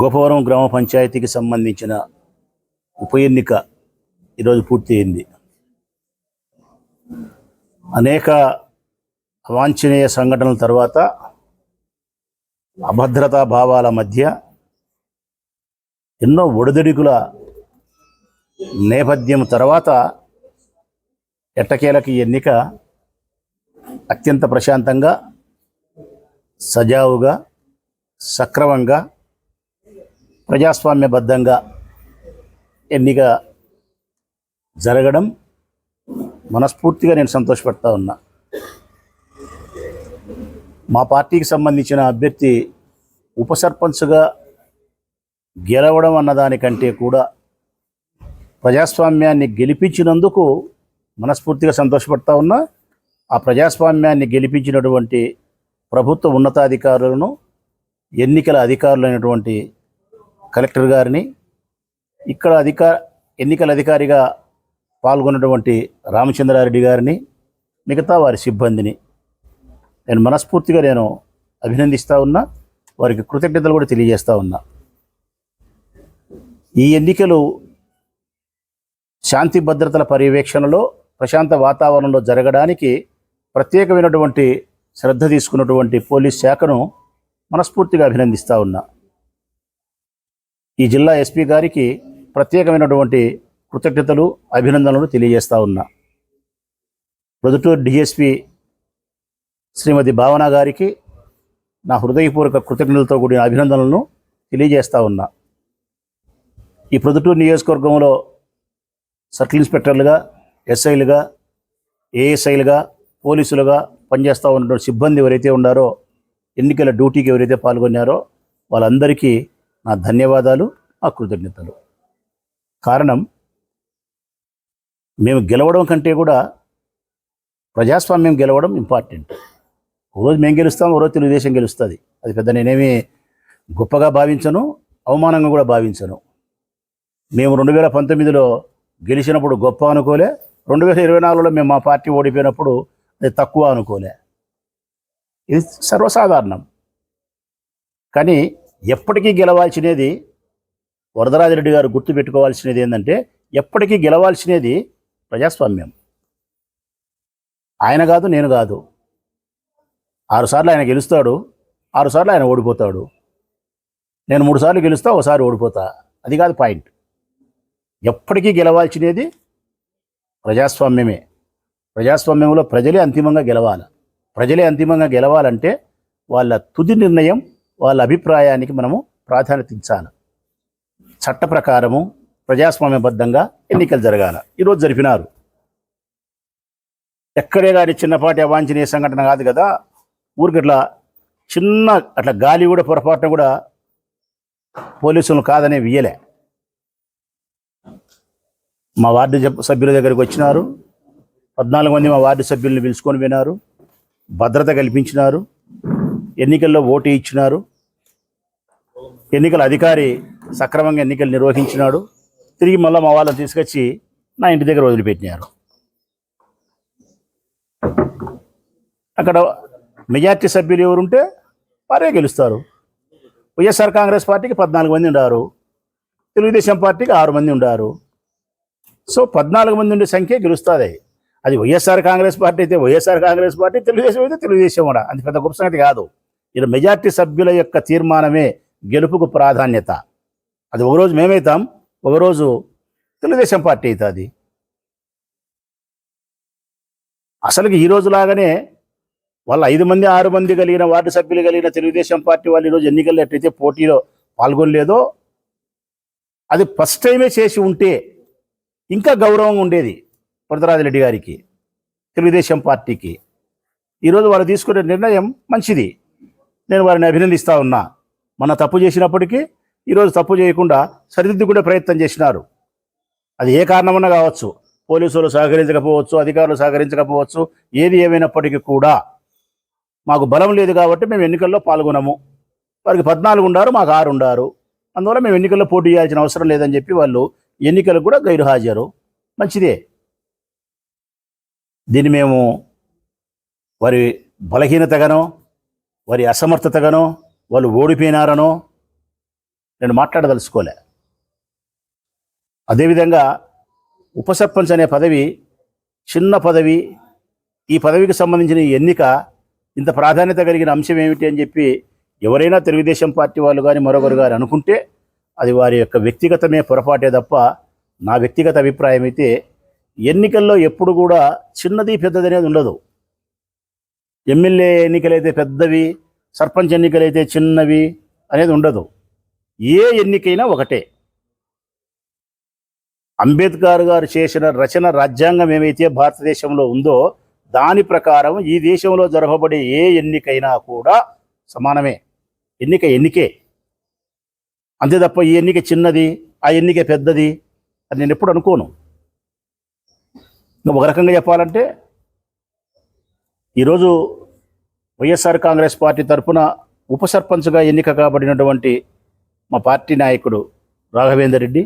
గోపవరం గ్రామ పంచాయతీకి సంబంధించిన ఉప ఎన్నిక ఈరోజు పూర్తయింది. అనేక అవాంఛనీయ సంఘటనల తర్వాత అభద్రతా భావాల మధ్య ఎన్నో ఒడిదుడుకుల నేపథ్యం తర్వాత ఎట్టకేలకి ఎన్నిక అత్యంత ప్రశాంతంగా సజావుగా సక్రమంగా ప్రజాస్వామ్యబద్ధంగా ఎన్నిక జరగడం మనస్ఫూర్తిగా నేను సంతోషపడతా ఉన్నా. మా పార్టీకి సంబంధించిన అభ్యర్థి ఉప సర్పంచ్గా గెలవడం అన్నదానికంటే కూడా ప్రజాస్వామ్యాన్ని గెలిపించినందుకు మనస్ఫూర్తిగా సంతోషపడతా ఉన్నా. ఆ ప్రజాస్వామ్యాన్ని గెలిపించినటువంటి ప్రభుత్వ ఉన్నతాధికారులను ఎన్నికల అధికారులైనటువంటి కలెక్టర్ గారిని ఇక్కడ అధికార ఎన్నికల అధికారిగా పాల్గొన్నటువంటి రామచంద్రారెడ్డి గారిని మిగతా వారి సిబ్బందిని నేను మనస్ఫూర్తిగా నేను అభినందిస్తూ ఉన్నా వారికి కృతజ్ఞతలు కూడా తెలియజేస్తూ ఉన్నా. ఈ ఎన్నికలు శాంతి భద్రతల పర్యవేక్షణలో ప్రశాంత వాతావరణంలో జరగడానికి ప్రత్యేకమైనటువంటి శ్రద్ధ తీసుకున్నటువంటి పోలీస్ శాఖను మనస్ఫూర్తిగా అభినందిస్తూ ఉన్నా. ఈ జిల్లా ఎస్పీ గారికి ప్రత్యేకమైనటువంటి కృతజ్ఞతలు అభినందనలు తెలియజేస్తా ఉన్నా. ప్రొదుటూరు డిఎస్పి శ్రీమతి భావన గారికి నా హృదయపూర్వక కృతజ్ఞతలతో కూడిన అభినందనలను తెలియజేస్తా ఉన్నా. ఈ ప్రొదుటూరు నియోజకవర్గంలో సర్కిల్ ఇన్స్పెక్టర్లుగా ఎస్ఐలుగా ఏఎస్ఐలుగా పోలీసులుగా పనిచేస్తూ ఉన్నటువంటి సిబ్బంది ఎవరైతే ఉన్నారో ఎన్నికల డ్యూటీకి ఎవరైతే పాల్గొన్నారో వాళ్ళందరికీ నా ధన్యవాదాలు ఆ కృతజ్ఞతలు. కారణం మేము గెలవడం కంటే కూడా ప్రజాస్వామ్యం గెలవడం ఇంపార్టెంట్. ఒకరోజు రోజు మేము గెలుస్తాం ఓ రోజు తెలుగుదేశం గెలుస్తుంది. అది పెద్ద నేనేమి గొప్పగా భావించను అవమానంగా కూడా భావించను. మేము రెండు వేల పంతొమ్మిదిలో గెలిచినప్పుడు గొప్ప అనుకోలే రెండు వేల ఇరవై నాలుగులో మేము మా పార్టీ ఓడిపోయినప్పుడు అది తక్కువ అనుకోలే. ఇది సర్వసాధారణం. కానీ ఎప్పటికీ గెలవాల్సినది వరదరాజరెడ్డి గారు గుర్తుపెట్టుకోవాల్సినది ఏంటంటే ఎప్పటికీ గెలవాల్సినది ప్రజాస్వామ్యం. ఆయన కాదు నేను కాదు. ఆరుసార్లు ఆయన గెలుస్తాడు ఆరుసార్లు ఆయన ఓడిపోతాడు. నేను మూడు సార్లు గెలుస్తా ఒకసారి ఓడిపోతా. అది కాదు పాయింట్. ఎప్పటికీ గెలవాల్సినది ప్రజాస్వామ్యమే. ప్రజాస్వామ్యంలో ప్రజలే అంతిమంగా గెలవాలి. ప్రజలే అంతిమంగా గెలవాలంటే వాళ్ళ తుది నిర్ణయం వాళ్ళ అభిప్రాయానికి మనము ప్రాధాన్యత ఇచ్చాలి చట్ట ప్రకారము ప్రజాస్వామ్యబద్ధంగా ఎన్నికలు జరగాల. ఈరోజు జరిపినారు. ఎక్కడే కానీ చిన్నపాటి అవాంఛనీయ సంఘటన కాదు కదా. ఊరికి అట్లా చిన్న అట్లా గాలి కూడా పొరపాటున కూడా పోలీసులు కాదనే వియ్యలే మా వార్డు సభ్యుల దగ్గరికి వచ్చినారు. పద్నాలుగు మంది మా వార్డు సభ్యుల్ని పిలుచుకొని వినారు భద్రత కల్పించినారు. ఎన్నికల్లో ఓటు ఇచ్చినారు. ఎన్నికల అధికారి సక్రమంగా ఎన్నికలు నిర్వహించినాడు. తిరిగి మళ్ళీ మా వాళ్ళని తీసుకొచ్చి నా ఇంటి దగ్గర వదిలిపెట్టినారు. అక్కడ మెజార్టీ సభ్యులు ఎవరుంటే వారే గెలుస్తారు. వైఎస్ఆర్ కాంగ్రెస్ పార్టీకి పద్నాలుగు మంది ఉండారు. తెలుగుదేశం పార్టీకి ఆరు మంది ఉండారు. సో పద్నాలుగు మంది ఉండే సంఖ్య గెలుస్తుంది. అది వైఎస్ఆర్ కాంగ్రెస్ పార్టీ అయితే వైఎస్ఆర్ కాంగ్రెస్ పార్టీ తెలుగుదేశం అయితే తెలుగుదేశం కూడా. అది పెద్ద గొప్ప సంగతి కాదు. ఇది మెజార్టీ సభ్యుల యొక్క తీర్మానమే గెలుపుకు ప్రాధాన్యత. అది ఒకరోజు మేమవుతాం ఒకరోజు తెలుగుదేశం పార్టీ అవుతుంది. అసలుకి ఈ రోజులాగానే వాళ్ళ ఐదు మంది ఆరు మంది కలిగిన వార్డు సభ్యులు కలిగిన తెలుగుదేశం పార్టీ వాళ్ళు ఈరోజు ఎన్నికల్లో ఎట్లయితే పోటీలో పాల్గొనలేదో అది ఫస్ట్ టైమే చేసి ఉంటే ఇంకా గౌరవం ఉండేది వరదరాజరెడ్డి గారికి తెలుగుదేశం పార్టీకి. ఈరోజు వాళ్ళు తీసుకునే నిర్ణయం మంచిది. నేను వారిని అభినందిస్తా ఉన్నా. మన తప్పు చేసినప్పటికీ ఈరోజు తప్పు చేయకుండా సరిదిద్దుకునే ప్రయత్నం చేసినారు. అది ఏ కారణమన్నా కావచ్చు. పోలీసులు సహకరించకపోవచ్చు అధికారులు సహకరించకపోవచ్చు ఏది ఏమైనప్పటికీ కూడా మాకు బలం లేదు కాబట్టి మేము ఎన్నికల్లో పాల్గొనము. వారికి పద్నాలుగు ఉండారు మాకు ఆరు ఉండారు. అందువల్ల మేము ఎన్నికల్లో పోటీ చేయాల్సిన అవసరం లేదని చెప్పి వాళ్ళు ఎన్నికలకు కూడా గైరుహాజరు. మంచిదే. దీన్ని మేము వారి బలహీనతగానో వారి అసమర్థతగానో వాళ్ళు ఓడిపోయినారనో నేను మాట్లాడదలుచుకోలే. అదేవిధంగా ఉప సర్పంచ్ అనే పదవి చిన్న పదవి ఈ పదవికి సంబంధించిన ఎన్నిక ఇంత ప్రాధాన్యత కలిగిన అంశం ఏమిటి అని చెప్పి ఎవరైనా తెలుగుదేశం పార్టీ వాళ్ళు కానీ మరొకరు కానీ అనుకుంటే అది వారి యొక్క వ్యక్తిగతమే పొరపాటే తప్ప నా వ్యక్తిగత అభిప్రాయం అయితే ఎన్నికల్లో ఎప్పుడు కూడా చిన్నది పెద్దది అనేది ఉండదు. ఎమ్మెల్యే ఎన్నికలైతే పెద్దవి సర్పంచ్ ఎన్నికలైతే చిన్నవి అనేది ఉండదు. ఏ ఎన్నికైనా ఒకటే. అంబేద్కర్ గారు చేసిన రచన రాజ్యాంగం ఏమైతే భారతదేశంలో ఉందో దాని ప్రకారం ఈ దేశంలో జరగబడే ఏ ఎన్నికైనా కూడా సమానమే. ఎన్నిక ఎన్నికే. అంతే తప్ప ఈ ఎన్నిక చిన్నది ఆ ఎన్నిక పెద్దది అని నేను ఎప్పుడు అనుకోను. ఒక రకంగా చెప్పాలంటే ఈరోజు వైఎస్ఆర్ కాంగ్రెస్ పార్టీ తరఫున ఉప సర్పంచ్గా ఎన్నిక కాబడినటువంటి మా పార్టీ నాయకుడు రాఘవేందర్ రెడ్డి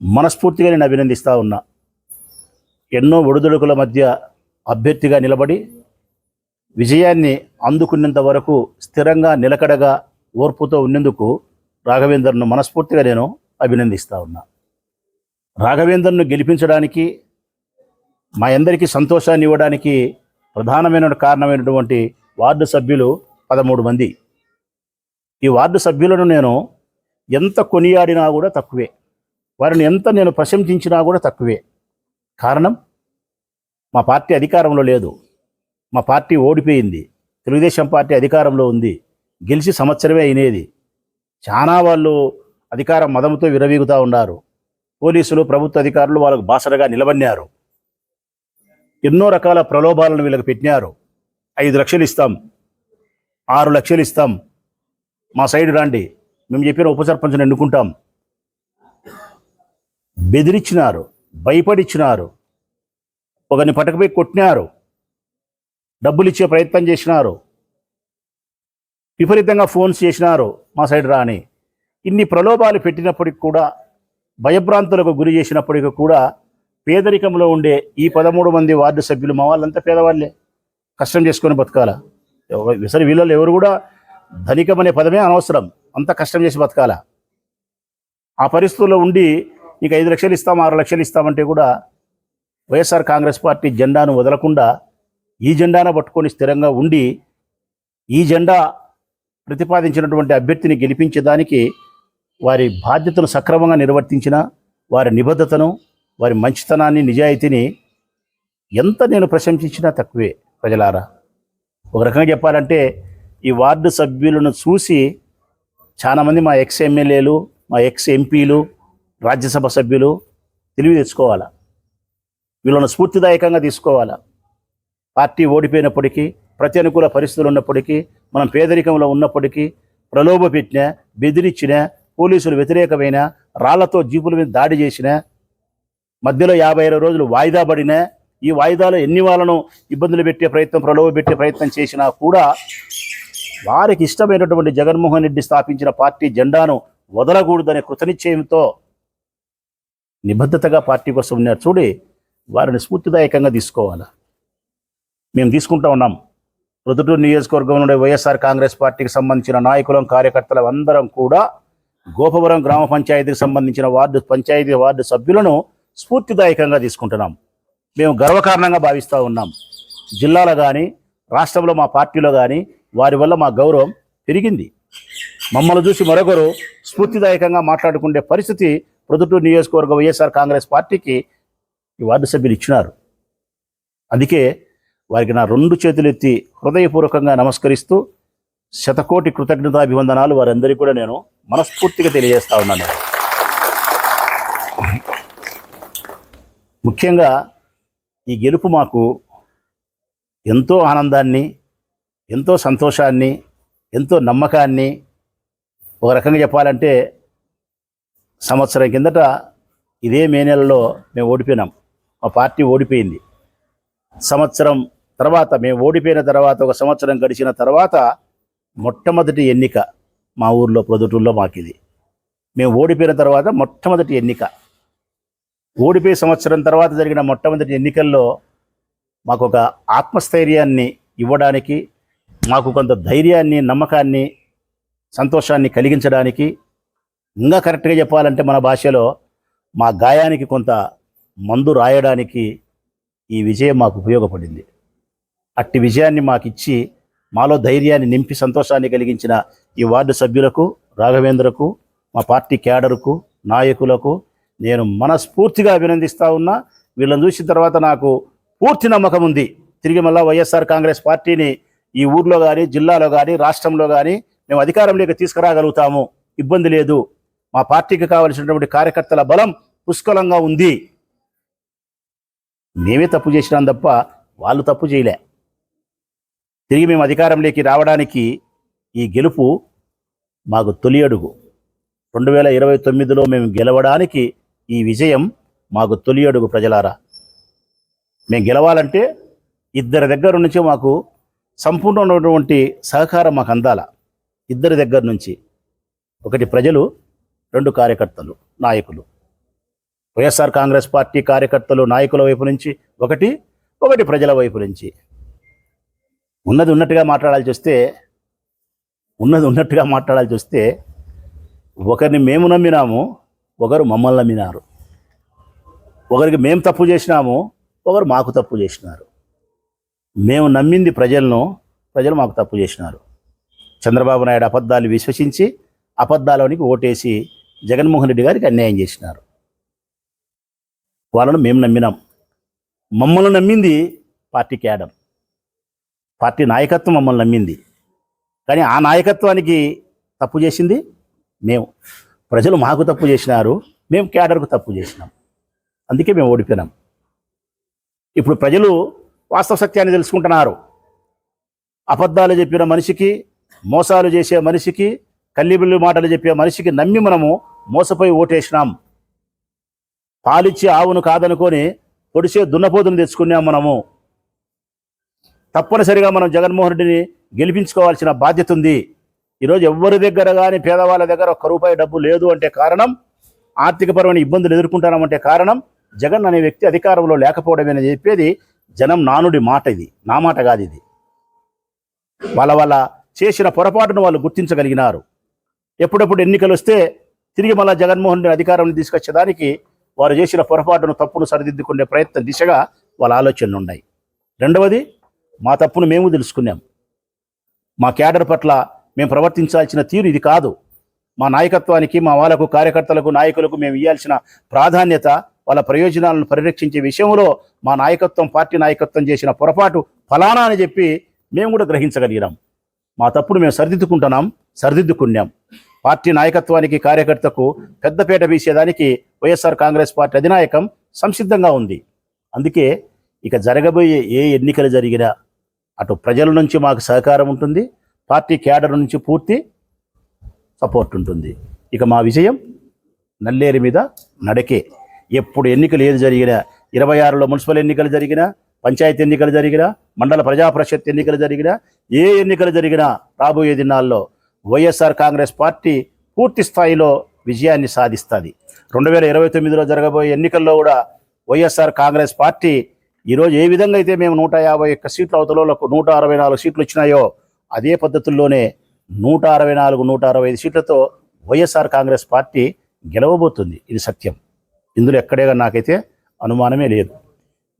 మనస్ఫూర్తిగా నేను అభినందిస్తూ ఉన్నా. ఎన్నో ఒడిదుడుకుల మధ్య అభ్యర్థిగా నిలబడి విజయాన్ని అందుకున్నంత వరకు స్థిరంగా నిలకడగా ఓర్పుతో ఉన్నందుకు రాఘవేందర్ను మనస్ఫూర్తిగా నేను అభినందిస్తూ ఉన్నా. రాఘవేందర్ను గెలిపించడానికి మా అందరికీ సంతోషాన్ని ఇవ్వడానికి ప్రధానమైన కారణమైనటువంటి వార్డు సభ్యులు పదమూడు మంది. ఈ వార్డు సభ్యులను నేను ఎంత కొనియాడినా కూడా తక్కువే. వారిని ఎంత నేను ప్రశంసించినా కూడా తక్కువే. కారణం? మా పార్టీ అధికారంలో లేదు. మా పార్టీ ఓడిపోయింది. తెలుగుదేశం పార్టీ అధికారంలో ఉంది. గెలిచి సంవత్సరమే అయినేది. చాలా వాళ్ళు అధికారం మదంతో విరవీగుతూ ఉన్నారు. పోలీసులు ప్రభుత్వ అధికారులు వాళ్ళకు బాసరగా నిలబడినారు. ఎన్నో రకాల ప్రలోభాలను వీళ్ళకి పెట్టినారు. ఐదు లక్షలు ఇస్తాం. ఆరు లక్షలు ఇస్తాం. మా సైడ్ రండి. మేము చెప్పిన ఉప సర్పంచ్ని ఎన్నుకుంటాం. బెదిరించినారు భయపడిచ్చినారు. ఒకరిని పట్టకపోయి కొట్టినారు. డబ్బులు ఇచ్చే ప్రయత్నం చేసినారు. విపరీతంగా ఫోన్స్ చేసినారు మా సైడ్ రాని. ఇన్ని ప్రలోభాలు పెట్టినప్పటికి కూడా భయభ్రాంతులకు గురి చేసినప్పటికీ కూడా పేదరికంలో ఉండే ఈ పదమూడు మంది వార్డు సభ్యులు మా వాళ్ళంతా పేదవాళ్ళే. కష్టం చేసుకొని బతకాల. విసరి వీళ్ళలో ఎవరు కూడా ధనికం అనే పదమే అనవసరం. అంత కష్టం చేసి బతకాల. ఆ పరిస్థితుల్లో ఉండి నీకు ఐదు లక్షలు ఇస్తాం ఆరు లక్షలు ఇస్తామంటే కూడా వైఎస్ఆర్ కాంగ్రెస్ పార్టీ జెండాను వదలకుండా ఈ జెండాను పట్టుకొని స్థిరంగా ఉండి ఈ జెండా ప్రతిపాదించినటువంటి అభ్యర్థిని గెలిపించేదానికి వారి బాధ్యతను సక్రమంగా నిర్వర్తించిన వారి నిబద్ధతను వారి మంచితనాన్ని నిజాయితీని ఎంత నేను ప్రశంసించినా తక్కువే ప్రజలారా. ఒక రకంగా చెప్పాలంటే ఈ వార్డు సభ్యులను చూసి చాలామంది మా ఎక్స్ ఎమ్మెల్యేలు మా ఎక్స్ ఎంపీలు రాజ్యసభ సభ్యులు తెలివి తెచ్చుకోవాలా. వీళ్ళను స్ఫూర్తిదాయకంగా తీసుకోవాలా. పార్టీ ఓడిపోయినప్పటికీ ప్రతి అనుకూల పరిస్థితులు ఉన్నప్పటికీ మనం పేదరికంలో ఉన్నప్పటికీ ప్రలోభ పెట్టినా బెదిరించినా పోలీసులు వ్యతిరేకమైన రాళ్ళతో జీపుల మీద దాడి చేసినా మధ్యలో యాభై ఇరవై రోజులు వాయిదా పడిన ఈ వాయిదాలు ఎన్ని వాళ్ళను ఇబ్బందులు పెట్టే ప్రయత్నం ప్రలోభ పెట్టే ప్రయత్నం చేసినా కూడా వారికి ఇష్టమైనటువంటి జగన్మోహన్ రెడ్డి స్థాపించిన పార్టీ జెండాను వదలకూడదనే కృతనిశ్చయంతో నిబద్ధతగా పార్టీ కోసం ఉన్నారు. చూడి వారిని స్ఫూర్తిదాయకంగా తీసుకోవాలి? మేము తీసుకుంటా ఉన్నాం. రుదుటూరు నియోజకవర్గం నుండి వైఎస్ఆర్ కాంగ్రెస్ పార్టీకి సంబంధించిన నాయకులం కార్యకర్తలు అందరం కూడా గోపవరం గ్రామ పంచాయతీకి సంబంధించిన వార్డు పంచాయతీ వార్డు సభ్యులను స్ఫూర్తిదాయకంగా తీసుకుంటున్నాం. మేము గర్వకారణంగా భావిస్తూ ఉన్నాం. జిల్లాలో కానీ రాష్ట్రంలో మా పార్టీలో కానీ వారి వల్ల మా గౌరవం పెరిగింది. మమ్మల్ని చూసి మరొకరు స్ఫూర్తిదాయకంగా మాట్లాడుకునే పరిస్థితి ప్రొద్దుటూరు నియోజకవర్గ వైఎస్ఆర్ కాంగ్రెస్ పార్టీకి ఈ వార్డు సభ్యులు ఇచ్చినారు. అందుకే వారికి నా రెండు చేతులు ఎత్తి హృదయపూర్వకంగా నమస్కరిస్తూ శతకోటి కృతజ్ఞతాభివందనాలు వారందరికీ కూడా నేను మనస్ఫూర్తిగా తెలియజేస్తా ఉన్నాను. ముఖ్యంగా ఈ గెలుపు మాకు ఎంతో ఆనందాన్ని ఎంతో సంతోషాన్ని ఎంతో నమ్మకాన్ని ఒక రకంగా చెప్పాలంటే సంవత్సరం కిందట ఇదే మే నెలలో మేము ఓడిపోయినాం. మా పార్టీ ఓడిపోయింది. సంవత్సరం తర్వాత మేము ఓడిపోయిన తర్వాత ఒక సంవత్సరం గడిచిన తర్వాత మొట్టమొదటి ఎన్నిక మా ఊర్లో ప్రొదుటూర్లో మాకు ఇది మేము ఓడిపోయిన తర్వాత మొట్టమొదటి ఎన్నిక. ఓడిపోయి సంవత్సరం తర్వాత జరిగిన మొట్టమొదటి ఎన్నికల్లో మాకు ఒక ఆత్మస్థైర్యాన్ని ఇవ్వడానికి మాకు కొంత ధైర్యాన్ని నమ్మకాన్ని సంతోషాన్ని కలిగించడానికి ఇంకా కరెక్ట్గా చెప్పాలంటే మన భాషలో మా గాయానికి కొంత మందు రాయడానికి ఈ విజయం మాకు ఉపయోగపడింది. అట్టి విజయాన్ని మాకు ఇచ్చి మాలో ధైర్యాన్ని నింపి సంతోషాన్ని కలిగించిన ఈ వార్డు సభ్యులకు రాఘవేంద్రకు మా పార్టీ క్యాడర్కు నాయకులకు నేను మనస్ఫూర్తిగా అభినందిస్తూ ఉన్నా. వీళ్ళని చూసిన తర్వాత నాకు పూర్తి నమ్మకం ఉంది. తిరిగి మళ్ళా వైఎస్ఆర్ కాంగ్రెస్ పార్టీని ఈ ఊర్లో కానీ జిల్లాలో కానీ రాష్ట్రంలో కానీ మేము అధికారంలోకి తీసుకురాగలుగుతాము. ఇబ్బంది లేదు. మా పార్టీకి కావలసినటువంటి కార్యకర్తల బలం పుష్కలంగా ఉంది. మేమే తప్పు చేసినాం తప్ప వాళ్ళు తప్పు చేయలే. తిరిగి మేము అధికారంలోకి రావడానికి ఈ గెలుపు మాకు తొలి అడుగు. రెండు వేల ఇరవై తొమ్మిదిలో మేము గెలవడానికి ఈ విజయం మాకు తొలి అడుగు ప్రజలారా. మేము గెలవాలంటే ఇద్దరి దగ్గర నుంచి మాకు సంపూర్ణమైనటువంటి సహకారం మాకు అందాల. ఇద్దరి దగ్గర నుంచి ఒకటి ప్రజలు రెండు కార్యకర్తలు నాయకులు. వైఎస్ఆర్ కాంగ్రెస్ పార్టీ కార్యకర్తలు నాయకుల వైపు నుంచి ఒకటి ఒకటి ప్రజల వైపు నుంచి. ఉన్నది ఉన్నట్టుగా మాట్లాడాల్సి వస్తే ఉన్నది ఉన్నట్టుగా మాట్లాడాల్సి వస్తే ఒకరిని మేము నమ్మినాము ఒకరు మమ్మల్ని నమ్మినారు. ఒకరికి మేము తప్పు చేసినాము ఒకరు మాకు తప్పు చేసినారు. మేము నమ్మింది ప్రజలను ప్రజలు మాకు తప్పు చేసినారు. చంద్రబాబు నాయుడు అబద్ధాలు విశ్వసించి అబద్ధాలోనికి ఓటేసి జగన్మోహన్ రెడ్డి గారికి అన్యాయం చేసినారు. వాళ్ళను మేము నమ్మినాం. మమ్మల్ని నమ్మింది పార్టీ క్యాడర్. పార్టీ నాయకత్వం మమ్మల్ని నమ్మింది. కానీ ఆ నాయకత్వానికి తప్పు చేసింది మేము. ప్రజలు మాకు తప్పు చేసినారు మేము క్యాడర్కు తప్పు చేసినాం. అందుకే మేము ఓడిపోయినాం. ఇప్పుడు ప్రజలు వాస్తవ సత్యాన్ని తెలుసుకుంటున్నారు. అబద్ధాలు చెప్పిన మనిషికి మోసాలు చేసే మనిషికి కల్లిబిల్లి మాటలు చెప్పే మనిషికి నమ్మి మనము మోసపోయి ఓటేసినాం. పాలిచ్చే ఆవును కాదనుకొని పొడిసే దున్నపోతును తెచ్చుకున్నాం మనము. తప్పనిసరిగా మనం జగన్మోహన్ రెడ్డిని గెలిపించుకోవాల్సిన బాధ్యత ఉంది. ఈరోజు ఎవరి దగ్గర కానీ పేదవాళ్ళ దగ్గర ఒక్క రూపాయి డబ్బు లేదు అంటే కారణం ఆర్థికపరమైన ఇబ్బందులు ఎదుర్కొంటున్నామంటే కారణం జగన్ అనే వ్యక్తి అధికారంలో లేకపోవడమేనని చెప్పేది జనం నానుడి మాట ఇది. నా మాట కాదు ఇది. వాళ్ళ వాళ్ళ చేసిన పొరపాటును వాళ్ళు గుర్తించగలిగినారు. ఎప్పుడెప్పుడు ఎన్నికలు వస్తే తిరిగి మళ్ళా జగన్మోహన్ రెడ్డి అధికారం తీసుకొచ్చేదానికి వారు చేసిన పొరపాటును తప్పును సరిదిద్దుకునే ప్రయత్నం దిశగా వాళ్ళ ఆలోచనలు ఉన్నాయి. రెండవది మా తప్పును మేము తెలుసుకున్నాం. మా క్యాడర్ పట్ల మేము ప్రవర్తించాల్సిన తీరు ఇది కాదు. మా నాయకత్వానికి మా వాళ్ళకు కార్యకర్తలకు నాయకులకు మేము ఇవ్వాల్సిన ప్రాధాన్యత వాళ్ళ ప్రయోజనాలను పరిరక్షించే విషయంలో మా నాయకత్వం పార్టీ నాయకత్వం చేసిన పొరపాటు ఫలానా అని చెప్పి మేము కూడా గ్రహించగలిగినాం. మా తప్పుడు మేము సరిదిద్దుకుంటున్నాం సరిదిద్దుకున్నాం. పార్టీ నాయకత్వానికి కార్యకర్తకు పెద్దపేట వీసేదానికి వైఎస్ఆర్ కాంగ్రెస్ పార్టీ అధినాయకం సంసిద్ధంగా ఉంది. అందుకే ఇక జరగబోయే ఏ ఎన్నికలు జరిగినా అటు ప్రజల నుంచి మాకు సహకారం ఉంటుంది పార్టీ క్యాడర్ నుంచి పూర్తి సపోర్ట్ ఉంటుంది. ఇక మా విజయం నల్లేరు మీద నడకే. ఎప్పుడు ఎన్నికలు ఏది జరిగినా ఇరవై ఆరులో మున్సిపల్ ఎన్నికలు జరిగినా పంచాయతీ ఎన్నికలు జరిగినా మండల ప్రజాపరిషత్ ఎన్నికలు జరిగినా ఏ ఎన్నికలు జరిగినా రాబోయే దినాల్లో వైఎస్ఆర్ కాంగ్రెస్ పార్టీ పూర్తి స్థాయిలో విజయాన్ని సాధిస్తుంది. రెండు వేల ఇరవై తొమ్మిదిలో జరగబోయే ఎన్నికల్లో కూడా వైఎస్ఆర్ కాంగ్రెస్ పార్టీ ఈరోజు ఏ విధంగా అయితే మేము నూట యాభై ఒక్క సీట్లు అవతలలో నూట అరవై నాలుగు సీట్లు వచ్చినాయో అదే పద్ధతుల్లోనే నూట అరవై నాలుగు నూట అరవై ఐదు సీట్లతో వైఎస్ఆర్ కాంగ్రెస్ పార్టీ గెలవబోతుంది. ఇది సత్యం. ఇందులో ఎక్కడేగా నాకైతే అనుమానమే లేదు.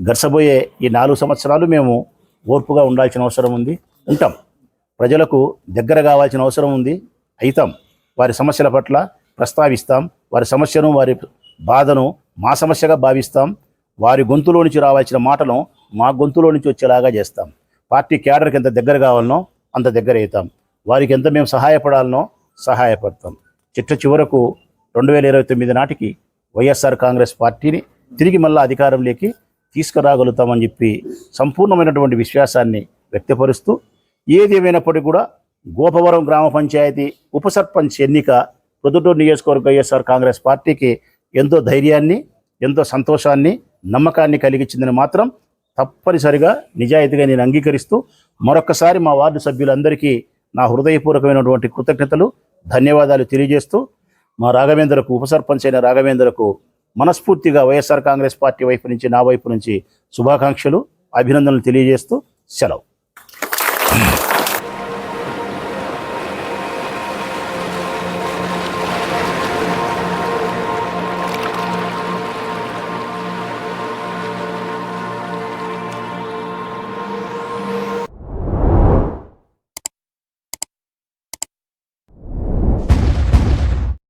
గడిచబోయే ఈ నాలుగు సంవత్సరాలు మేము ఓర్పుగా ఉండాల్సిన అవసరం ఉంది. ఉంటాం. ప్రజలకు దగ్గర కావాల్సిన అవసరం ఉంది. అయితాం. వారి సమస్యల పట్ల ప్రస్తావిస్తాం. వారి సమస్యను వారి బాధను మా సమస్యగా భావిస్తాం. వారి గొంతులో నుంచి రావాల్సిన మాటలను మా గొంతులో నుంచి వచ్చేలాగా చేస్తాం. పార్టీ క్యాడర్కి ఎంత దగ్గర కావాలనో అంత దగ్గర అవుతాం. వారికి ఎంత మేము సహాయపడాలనో సహాయపడతాం. చిట్ట చివరకు రెండు వేల ఇరవై తొమ్మిది నాటికి వైఎస్ఆర్ కాంగ్రెస్ పార్టీని తిరిగి మళ్ళీ అధికారంలోకి తీసుకురాగలుగుతామని చెప్పి సంపూర్ణమైనటువంటి విశ్వాసాన్ని వ్యక్తపరుస్తూ ఏది ఏమైనప్పటికీ కూడా గోపవరం గ్రామ పంచాయతీ ఉప సర్పంచ్ ఎన్నిక ప్రొద్దుటూరు నియోజకవర్గ వైఎస్ఆర్ కాంగ్రెస్ పార్టీకి ఎంతో ధైర్యాన్ని ఎంతో సంతోషాన్ని నమ్మకాన్ని కలిగించిందని మాత్రం తప్పనిసరిగా నిజాయితీగా నేను అంగీకరిస్తూ మరొక్కసారి మా వార్డు సభ్యులందరికీ నా హృదయపూర్వకమైనటువంటి కృతజ్ఞతలు ధన్యవాదాలు తెలియజేస్తూ మా రాఘవేంద్రకు ఉపసర్పంచ్ అయిన రాఘవేంద్రకు మనస్ఫూర్తిగా వైఎస్ఆర్ కాంగ్రెస్ పార్టీ వైపు నుంచి నా వైపు నుంచి శుభాకాంక్షలు అభినందనలు తెలియజేస్తూ సెలవు.